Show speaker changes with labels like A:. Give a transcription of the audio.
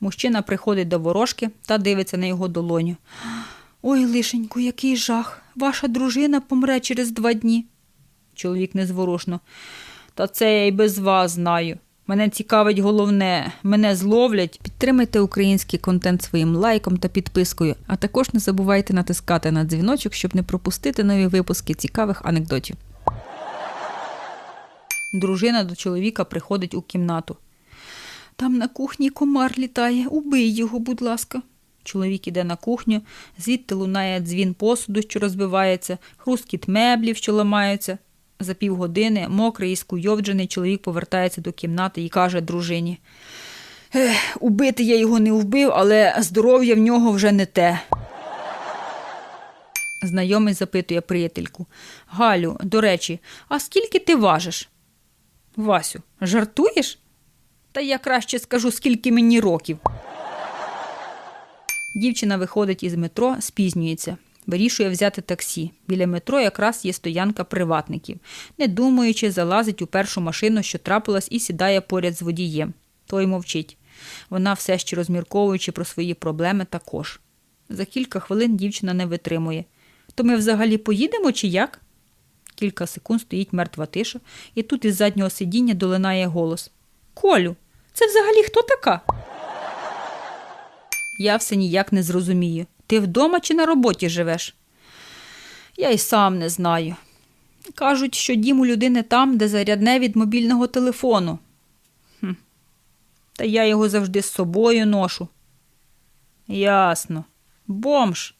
A: Мужчина приходить до ворожки та дивиться на його долоню. Ой, лишеньку, який жах. Ваша дружина помре через два дні. Чоловік незворушно. Та це я й без вас знаю. Мене цікавить головне, мене зловлять. Підтримайте український контент своїм лайком та підпискою, а також не забувайте натискати на дзвіночок, щоб не пропустити нові випуски цікавих анекдотів. Дружина до чоловіка приходить у кімнату. Там на кухні комар літає, убий його, будь ласка. Чоловік іде на кухню, звідти лунає дзвін посуду, що розбивається, хрускіт меблів, що ламаються. За півгодини мокрий і скуйовджений чоловік повертається до кімнати і каже дружині: Ех, убити я його не вбив, але здоров'я в нього вже не те. Знайомий запитує приятельку: Галю, до речі, а скільки ти важиш? Васю, жартуєш? Та я краще скажу, скільки мені років. Дівчина виходить із метро, спізнюється. Вирішує взяти таксі. Біля метро якраз є стоянка приватників. Не думаючи, залазить у першу машину, що трапилась, і сідає поряд з водієм. Той мовчить. Вона, все ще розмірковуючи про свої проблеми, також. За кілька хвилин дівчина не витримує. То ми взагалі поїдемо чи як? Кілька секунд стоїть мертва тиша, і тут із заднього сидіння долинає голос: Колю, це взагалі хто така? Я все ніяк не зрозумію. Ти вдома чи на роботі живеш? Я й сам не знаю. Кажуть, що дім у людини там, де зарядне від мобільного телефону. Хм. Та я його завжди з собою ношу. Ясно. Бомж.